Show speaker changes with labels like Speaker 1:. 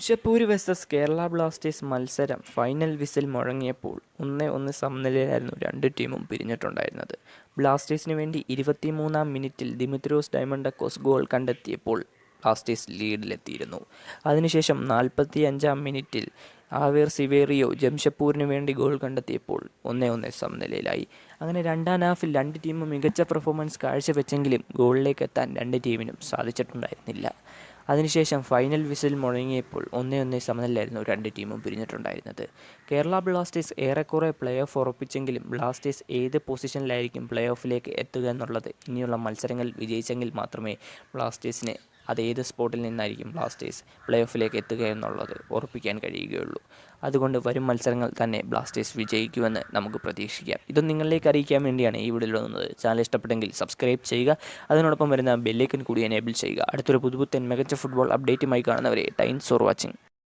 Speaker 1: Jamshedpur versus Kerala Blasters മത്സരം final whistle മുഴങ്ങിയപ്പോൾ ഒന്നേ ഒന്ന് സമനിലയിലായിരുന്നു രണ്ട് ടീമും പിരിഞ്ഞിട്ടുണ്ടായിരുന്നത്. ബ്ലാസ്റ്റേഴ്സിന് വേണ്ടി ഇരുപത്തിമൂന്നാം മിനിറ്റിൽ ദിമിത്രോസ് ഡയമണ്ടക്കോസ് ഗോൾ കണ്ടെത്തിയപ്പോൾ ബ്ലാസ്റ്റേഴ്സ് ലീഡിലെത്തിയിരുന്നു. അതിനുശേഷം നാൽപ്പത്തി അഞ്ചാം മിനിറ്റിൽ ആവേർ സിവേറിയോ ജംഷപ്പൂരിന് വേണ്ടി ഗോൾ കണ്ടെത്തിയപ്പോൾ ഒന്നേ ഒന്നേ സമനിലയിലായി. അങ്ങനെ രണ്ടാം ഹാഫിൽ രണ്ട് ടീമും മികച്ച പെർഫോമൻസ് കാഴ്ചവെച്ചെങ്കിലും ഗോളിലേക്ക് എത്താൻ രണ്ട് ടീമിനും സാധിച്ചിട്ടുണ്ടായിരുന്നില്ല. അതിനുശേഷം ഫൈനൽ വിസിൽ മുഴങ്ങിയപ്പോൾ ഒന്നേ ഒന്നേ സമനിലായിരുന്നു രണ്ട് ടീമും പിരിഞ്ഞിട്ടുണ്ടായിരുന്നത്. കേരള ബ്ലാസ്റ്റേഴ്സ് ഏറെക്കുറെ പ്ലേ ഓഫ് ഉറപ്പിച്ചെങ്കിലും ബ്ലാസ്റ്റേഴ്സ് ഏത് പൊസിഷനിലായിരിക്കും പ്ലേ ഓഫിലേക്ക് എത്തുക എന്നുള്ളത് ഇനിയുള്ള മത്സരങ്ങൾ വിജയിച്ചെങ്കിൽ മാത്രമേ ബ്ലാസ്റ്റേഴ്സിന് അത് ഏത് സ്പോട്ടിൽ നിന്നായിരിക്കും ബ്ലാസ്റ്റേഴ്സ് പ്ലേ ഓഫിലേക്ക് എത്തുക എന്നുള്ളത് ഉറപ്പിക്കാൻ കഴിയുകയുള്ളൂ. അതുകൊണ്ട് വരും മത്സരങ്ങൾ തന്നെ ബ്ലാസ്റ്റേഴ്സ് വിജയിക്കുമെന്ന് നമുക്ക് പ്രതീക്ഷിക്കാം. ഇത് നിങ്ങളിലേക്ക് അറിയിക്കാൻ വേണ്ടിയാണ് ഈ വീഡിയോ വന്നത്. ചാനൽ ഇഷ്ടപ്പെട്ടെങ്കിൽ സബ്സ്ക്രൈബ് ചെയ്യുക. അതിനോടൊപ്പം വരുന്ന ബെല്ലേക്കൻ കൂടി എനേബിൾ ചെയ്യുക. അടുത്തൊരു പുതുപുത്തൻ മികച്ച ഫുട്ബോൾ അപ്ഡേറ്റുമായി കാണുന്നവരെ ടൈംസ് ഫോർ വാച്ചിങ്